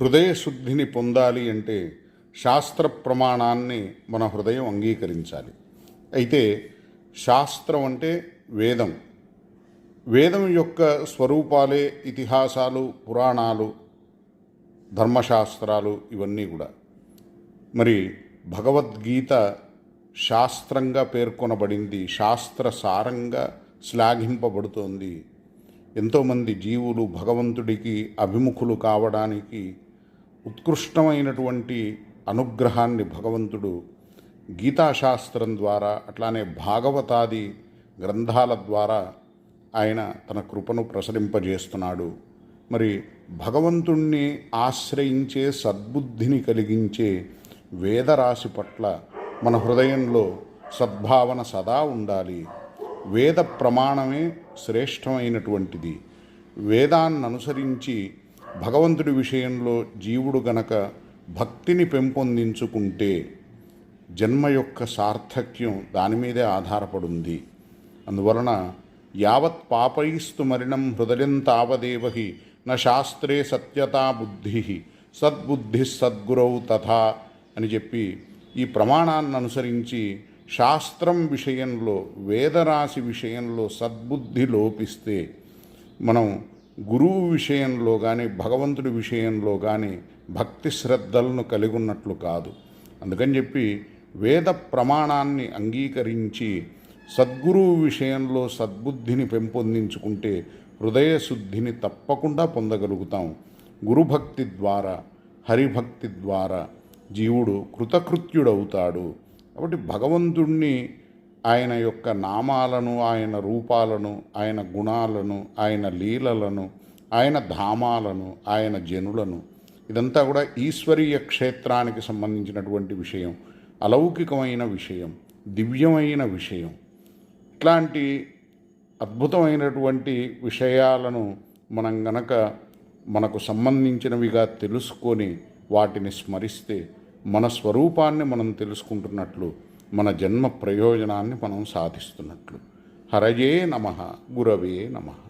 హృదయ శుద్ధిని పొందాలి అంటే శాస్త్ర ప్రమాణాన్ని మన హృదయం అంగీకరించాలి. అయితే శాస్త్రం అంటే వేదం. వేదం యొక్క స్వరూపాలే ఇతిహాసాలు పురాణాలు ధర్మశాస్త్రాలు ఇవన్నీ కూడా. మరి భగవద్గీత శాస్త్రంగా పేర్కొనబడింది శాస్త్ర సారంగా శ్లాఘింపబడుతోంది. ఎంతోమంది జీవులు భగవంతుడికి అభిముఖులు కావడానికి ఉత్కృష్టమైనటువంటి అనుగ్రహాన్ని భగవంతుడు గీతాశాస్త్రం ద్వారా అట్లానే భాగవతాది గ్రంథాల ద్వారా ఆయన తన కృపను ప్రసరింపజేస్తున్నాడు. మరి భగవంతుణ్ణి ఆశ్రయించే సద్బుద్ధిని కలిగించే వేదరాశి పట్ల మన హృదయంలో సద్భావన సదా ఉండాలి. వేద ప్రమాణమే శ్రేష్టమైనటువంటిది. వేదాన్ని అనుసరించి భగవంతుడి విషయంలో జీవుడు గనక భక్తిని పెంపొందించుకుంటే జన్మ యొక్క సార్థక్యం దాని మీదే ఆధారపడింది. అందువలన యావత్ పాపైస్తు మరిణం హృదయం తావదేవహి న శాస్త్రే సత్యతా బుద్ధి సద్బుద్ధి సద్గురౌ తథా అని చెప్పి ఈ ప్రమాణాన్ని అనుసరించి శాస్త్రం విషయంలో వేదరాశి విషయంలో సద్బుద్ధి లోపిస్తే మనం గురువు విషయంలో కానీ భగవంతుడి విషయంలో కానీ భక్తి శ్రద్ధలను కలిగి ఉన్నట్లు కాదు. అందుకని చెప్పి వేద ప్రమాణాన్ని అంగీకరించి సద్గురువు విషయంలో సద్బుద్ధిని పెంపొందించుకుంటే హృదయ శుద్ధిని తప్పకుండా పొందగలుగుతాం. గురుభక్తి ద్వారా హరిభక్తి ద్వారా జీవుడు కృతకృత్యుడవుతాడు. కాబట్టి భగవంతుణ్ణి ఆయన యొక్క నామాలను ఆయన రూపాలను ఆయన గుణాలను ఆయన లీలలను ఆయన ధామాలను ఆయన జనులను. ఇదంతా కూడా ఈశ్వరీయ క్షేత్రానికి సంబంధించినటువంటి విషయం అలౌకికమైన విషయం దివ్యమైన విషయం. ఇట్లాంటి అద్భుతమైనటువంటి విషయాలను మనం గనక మనకు సంబంధించినవిగా తెలుసుకొని వాటిని స్మరిస్తే మన స్వరూపాన్ని మనం తెలుసుకుంటున్నట్లు మన జన్మ ప్రయోజనాన్ని మనం సాధిస్తున్నట్లు. హరయే నమ గురవే నమః.